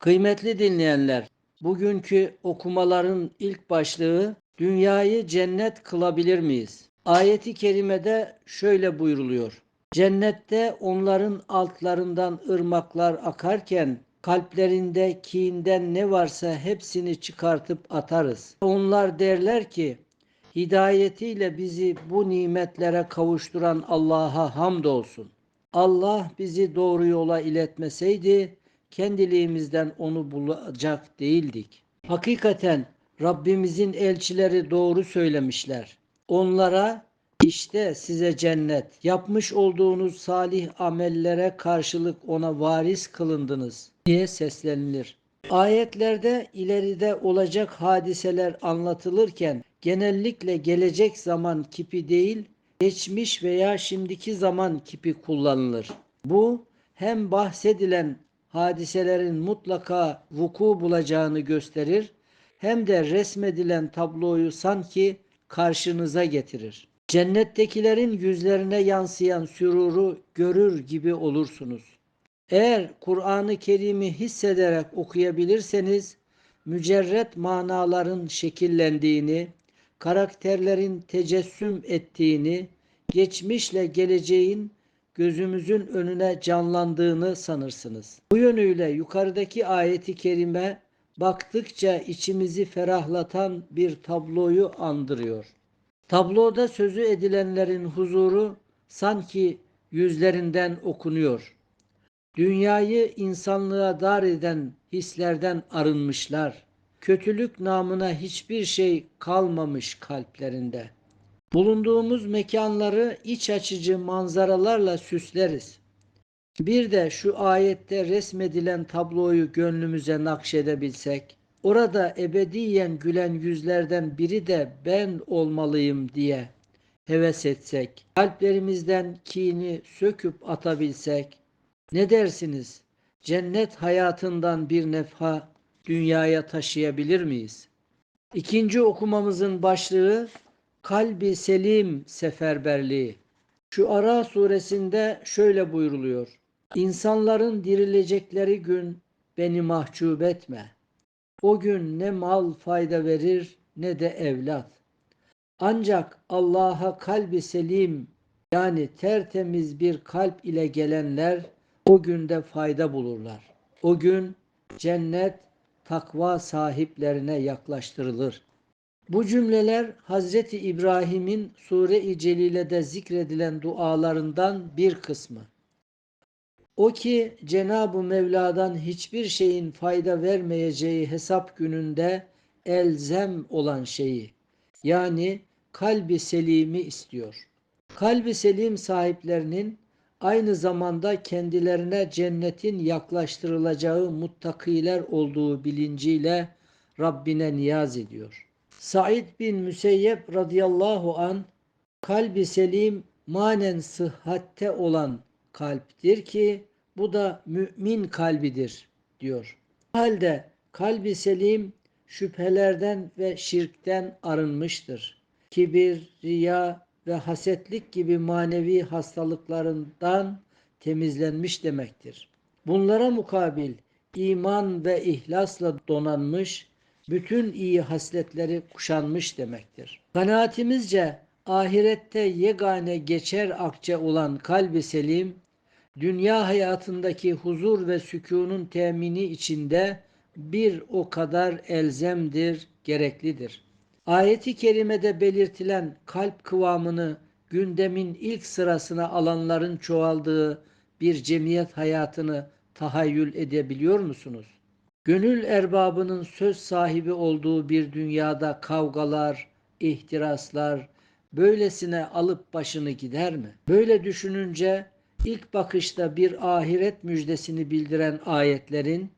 Kıymetli dinleyenler, bugünkü okumaların ilk başlığı dünyayı cennet kılabilir miyiz? Ayeti kerimede şöyle buyruluyor. Cennette onların altlarından ırmaklar akarken kalplerinde kiinden ne varsa hepsini çıkartıp atarız. Onlar derler ki hidayetiyle bizi bu nimetlere kavuşturan Allah'a hamdolsun. Allah bizi doğru yola iletmeseydi kendiliğimizden onu bulacak değildik. Hakikaten Rabbimizin elçileri doğru söylemişler. Onlara işte size cennet, yapmış olduğunuz salih amellere karşılık ona varis kılındınız diye seslenilir. Ayetlerde ileride olacak hadiseler anlatılırken genellikle gelecek zaman kipi değil, geçmiş veya şimdiki zaman kipi kullanılır. Bu hem bahsedilen hadiselerin mutlaka vuku bulacağını gösterir hem de resmedilen tabloyu sanki karşınıza getirir. Cennettekilerin yüzlerine yansıyan süruru görür gibi olursunuz. Eğer Kur'an-ı Kerim'i hissederek okuyabilirseniz mücerret manaların şekillendiğini, karakterlerin tecessüm ettiğini, geçmişle geleceğin gözümüzün önüne canlandığını sanırsınız. Bu yönüyle yukarıdaki ayeti kerime baktıkça içimizi ferahlatan bir tabloyu andırıyor. Tabloda sözü edilenlerin huzuru sanki yüzlerinden okunuyor. Dünyayı insanlığa dar eden hislerden arınmışlar. Kötülük namına hiçbir şey kalmamış kalplerinde. Bulunduğumuz mekanları iç açıcı manzaralarla süsleriz. Bir de şu ayette resmedilen tabloyu gönlümüze nakşedebilsek, orada ebediyen gülen yüzlerden biri de ben olmalıyım diye heves etsek, kalplerimizden kini söküp atabilsek, ne dersiniz? Cennet hayatından bir nefha dünyaya taşıyabilir miyiz? İkinci okumamızın başlığı Kalbi Selim Seferberliği. Şu Ara suresinde şöyle buyruluyor. İnsanların dirilecekleri gün beni mahcup etme. O gün ne mal fayda verir ne de evlat. Ancak Allah'a kalbi selim yani tertemiz bir kalp ile gelenler o günde fayda bulurlar. O gün cennet takva sahiplerine yaklaştırılır. Bu cümleler Hazreti İbrahim'in Sure-i Celile'de zikredilen dualarından bir kısmı. O ki Cenab-ı Mevla'dan hiçbir şeyin fayda vermeyeceği hesap gününde elzem olan şeyi yani kalbi selimi istiyor. Kalbi selim sahiplerinin aynı zamanda kendilerine cennetin yaklaştırılacağı muttakiler olduğu bilinciyle Rabbine niyaz ediyor. Said bin Müseyyep radıyallahu an kalbi selim manen sıhhatte olan kalptir ki bu da mümin kalbidir diyor. Halde kalbi selim şüphelerden ve şirkten arınmıştır. Kibir, riya ve hasetlik gibi manevi hastalıklarından temizlenmiş demektir. Bunlara mukabil iman ve ihlasla donanmış, bütün iyi hasletleri kuşanmış demektir. Kanaatimizce ahirette yegane geçer akçe olan kalbi selim, dünya hayatındaki huzur ve sükunun temini içinde bir o kadar elzemdir, gereklidir. Ayeti kerimede belirtilen kalp kıvamını gündemin ilk sırasına alanların çoğaldığı bir cemiyet hayatını tahayyül edebiliyor musunuz? Gönül erbabının söz sahibi olduğu bir dünyada kavgalar, ihtiraslar böylesine alıp başını gider mi? Böyle düşününce ilk bakışta bir ahiret müjdesini bildiren ayetlerin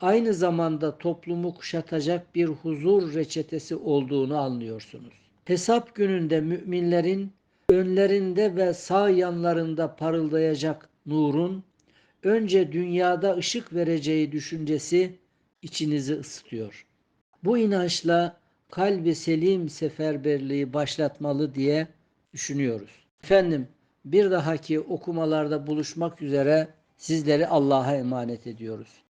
aynı zamanda toplumu kuşatacak bir huzur reçetesi olduğunu anlıyorsunuz. Hesap gününde müminlerin önlerinde ve sağ yanlarında parıldayacak nurun önce dünyada ışık vereceği düşüncesi içinizi ısıtıyor. Bu inançla kalbi selim seferberliği başlatmalı diye düşünüyoruz. Efendim bir dahaki okumalarda buluşmak üzere sizleri Allah'a emanet ediyoruz.